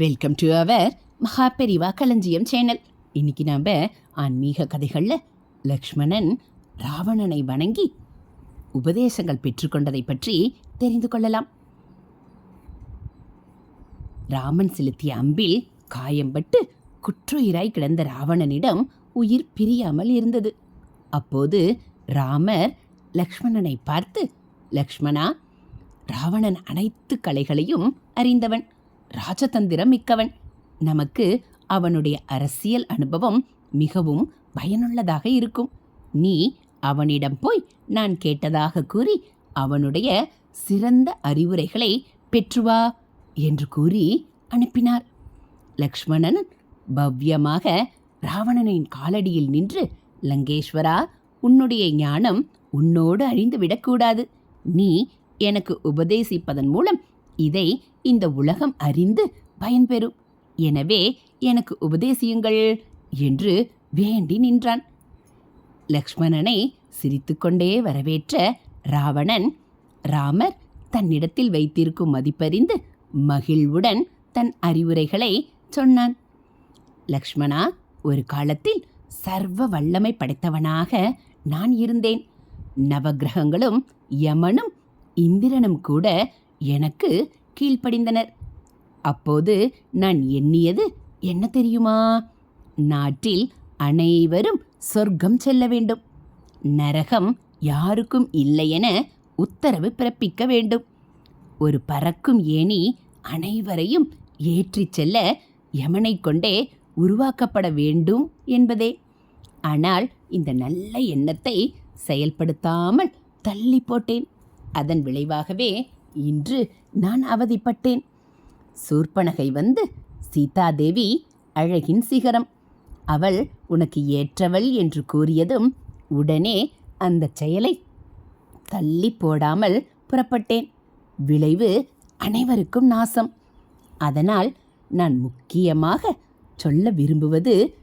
Welcome to our Maha Periyava களஞ்சியம் channel. இன்னைக்கு நாம் ஆன்மீக கதைகளில் லக்ஷ்மணன் ராவணனை வணங்கி உபதேசங்கள் பெற்றுக்கொண்டதை பற்றி தெரிந்து கொள்ளலாம். ராமன் செலுத்திய அம்பில் காயம்பட்டு குற்றுயிராய் கிடந்த ராவணனிடம் உயிர் பிரியாமல் இருந்தது. அப்போது ராமர் லக்ஷ்மணனை பார்த்து லக்ஷ்மணா ராவணன் அனைத்து கலைகளையும் அறிந்தவன். ராஜதந்திரம் மிக்கவன். நமக்கு அவனுடைய அரசியல் அனுபவம் மிகவும் பயனுள்ளதாக இருக்கும். நீ அவனிடம் போய் நான் கேட்டதாக கூறி அவனுடைய சிறந்த அறிவுரைகளை பெற்றுவா என்று கூறி அனுப்பினார். லக்ஷ்மணன் பவ்யமாக ராவணனின் காலடியில் நின்று லங்கேஸ்வரா உன்னுடைய ஞானம் உன்னோடு அழிந்து விடக்கூடாது நீ எனக்கு உபதேசிப்பதன் மூலம் இதை இந்த உலகம் அறிந்து பயன்பெறும். எனவே எனக்கு உபதேசியுங்கள் என்று வேண்டி நின்றான். லக்ஷ்மணனை சிரித்துக்கொண்டே வரவேற்ற ராவணன் ராமர் தன்னிடத்தில் வைத்திருக்கும் மதிப்பறிந்து மகிழ்வுடன் தன் அறிவுரைகளை சொன்னான். லக்ஷ்மணா ஒரு காலத்தில் சர்வ வல்லமை படைத்தவனாக நான் இருந்தேன். நவக்கிரகங்களும் யமனும் இந்திரனும் கூட எனக்கு கீழ்ப்படிந்தனர். அப்போது நான் எண்ணியது என்ன தெரியுமா? நாட்டில் அனைவரும் சொர்க்கம் செல்ல வேண்டும். நரகம் யாருக்கும் இல்லையென உத்தரவு பிறப்பிக்க வேண்டும். ஒரு பறக்கும் ஏணி அனைவரையும் ஏற்றிச் செல்ல யமனை கொண்டே உருவாக்கப்பட வேண்டும் என்பதே. ஆனால் இந்த நல்ல எண்ணத்தை செயல்படுத்தாமல் தள்ளி போட்டேன். அதன் விளைவாகவே இன்று நான் அவதிப்பட்டேன். சூர்பனகை வந்து சீதாதேவி அழகின் சிகரம். அவள் உனக்கு ஏற்றவள் என்று கூறியதும் உடனே அந்த செயலை தள்ளி போடாமல் புறப்பட்டேன். விளைவு அனைவருக்கும் நாசம். அதனால் நான் முக்கியமாக சொல்ல விரும்புவது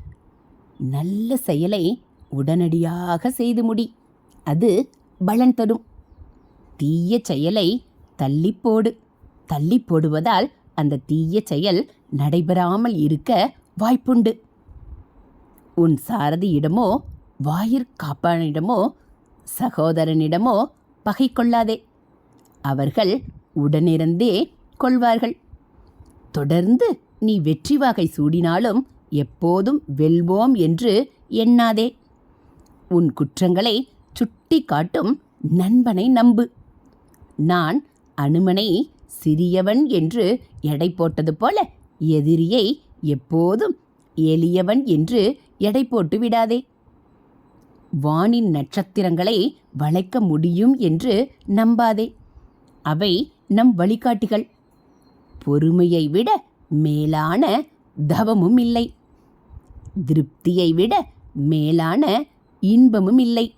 நல்ல செயலை உடனடியாக செய்து முடி. அது பலன் தரும். தீய செயலை தள்ளிப்போடு. தள்ளி போடுவதால் அந்த தீய செயல் நடைபெறாமல் இருக்க வாய்ப்புண்டு. உன் சாரதியிடமோ வாயிற் காப்பானிடமோ சகோதரனிடமோ பகை கொள்ளாதே. அவர்கள் உடனிருந்தே கொள்வார்கள். தொடர்ந்து நீ வெற்றி வாகை சூடினாலும் எப்போதும் வெல்வோம் என்று எண்ணாதே. உன் குற்றங்களை சுட்டி காட்டும் நண்பனை நம்பு. நான் அனுமனை சிறியவன் என்று எடை போட்டது போல எதிரியை எப்போதும் எளியவன் என்று எடை போட்டு விடாதே. வானின் நட்சத்திரங்களை வளைக்க முடியும் என்று நம்பாதே. அவை நம் வழிகாட்டிகள். பொறுமையை விட மேலான தவமும் இல்லை. திருப்தியை விட மேலான இன்பமும் இல்லை.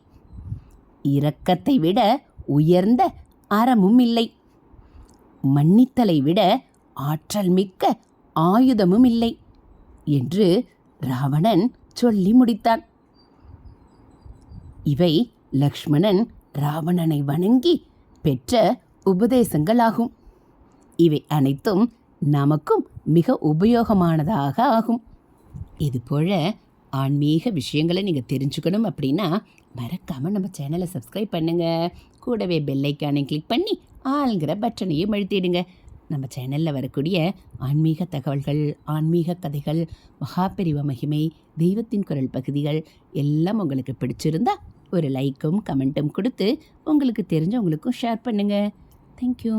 இரக்கத்தை விட உயர்ந்த அறமும் இல்லை. மன்னித்தலை விட ஆற்றல் மிக்க ஆயுதமும் இல்லை என்று ராவணன் சொல்லி முடித்தான். இவை லக்ஷ்மணன் ராவணனை வணங்கி பெற்ற உபதேசங்களாகும். இவை அனைத்தும் நமக்கும் மிக உபயோகமானதாக ஆகும். இதுபோல ஆன்மீக விஷயங்களை நீங்கள் தெரிஞ்சுக்கணும் அப்படின்னா மறக்காமல் நம்ம சேனலை சப்ஸ்கிரைப் பண்ணுங்கள் கூடவே பெல்லைக்கானை கிளிக் பண்ணி ஆளுங்கிற பட்டனையும் அழுத்திடுங்க. நம்ம சேனலில் வரக்கூடிய ஆன்மீக தகவல்கள் ஆன்மீக கதைகள் மகாபெரிவ மகிமை தெய்வத்தின் குரல் பகுதிகள் எல்லாம் உங்களுக்கு பிடிச்சிருந்தா ஒரு லைக்கும் கமெண்ட்டும் கொடுத்து உங்களுக்கு தெரிஞ்சவங்களுக்கும் ஷேர் பண்ணுங்கள் தேங்க்யூ